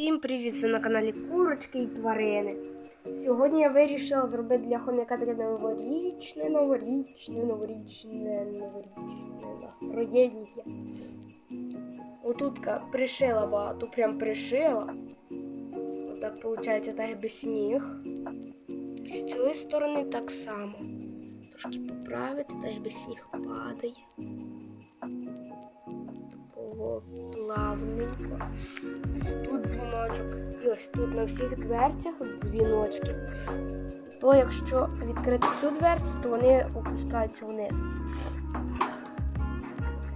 Всім привіт! Ви на каналі Курочки і Тварини. Сьогодні я вирішила зробити для хомяка таке новорічне, новорічне, новорічне, новорічне настроєння. Отутка пришила багато, прям пришила. Отак виходить, так якби сніг. З цієї сторони так само. Трошки поправити, так якби сніг падає. Такого плавненько. Ось тут дзвіночок. І ось тут на всіх дверцях дзвіночки. То якщо відкрити цю дверцю, то вони опускаються вниз.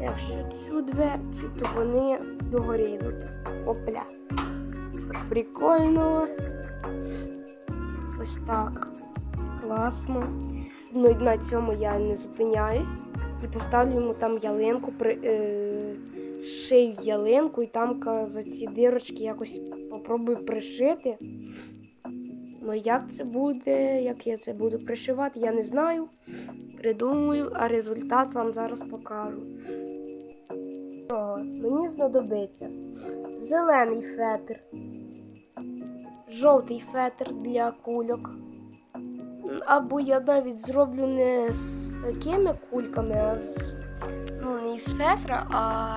Якщо цю дверцю, то вони догорі йдуть. Опля. Це прикольно. Ось так. Класно. Ну і на цьому я не зупиняюсь. І поставлю йому там ялинку, при, е, шию ялинку і там за ці дирочки якось попробую пришити. Ну як це буде, як я це буду пришивати, я не знаю. Придумаю, а результат вам зараз покажу. Того, мені знадобиться зелений фетр, жовтий фетр для кульок. Або я навіть зроблю не такими кульками, з, ну, не із фетра, а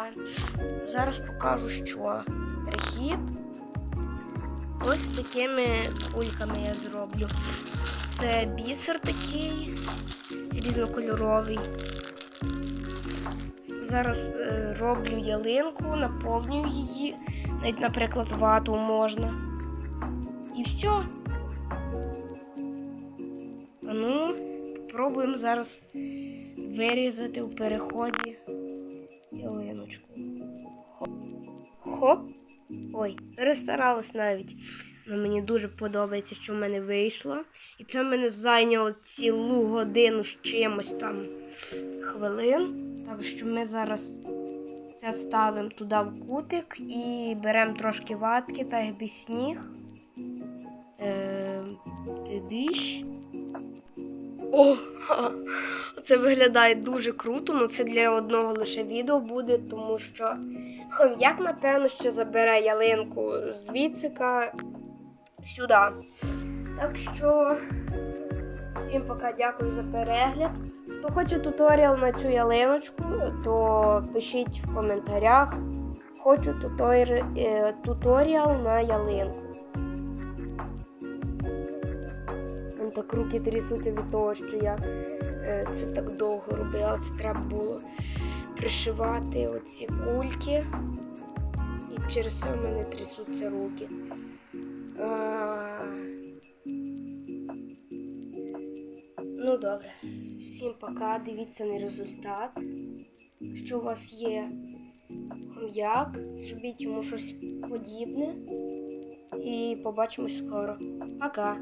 зараз покажу, що перехід. Ось такими кульками я зроблю. Це бісер такий різнокольоровий. Зараз е, роблю ялинку, наповнюю її, навіть, наприклад, вату можна. І все. А ну, спробуємо зараз вирізати у переході ялиночку. Хоп. Хоп. Ой, перестаралась навіть. Ну, мені дуже подобається, що в мене вийшло. І це в мене зайняло цілу годину з чимось там хвилин. Так що ми зараз це ставимо туди в кутик і беремо трошки ватки та сніг. Е, диш. О, це виглядає дуже круто, але це для одного лише відео буде, тому що хом'як, напевно, ще забере ялинку з відсика сюди. Так що всім пока дякую за перегляд. Хто хоче туторіал на цю ялиночку, то пишіть в коментарях. Хочу е, туторіал на ялинку. Так руки трясуться від того, що я е, це так довго робила. Це треба було пришивати оці кульки. І через це в мене трясуться руки. А... Ну добре. Всім пока. Дивіться на результат. Якщо у вас є хом'як, зробіть йому щось подібне. І побачимось скоро. Пока!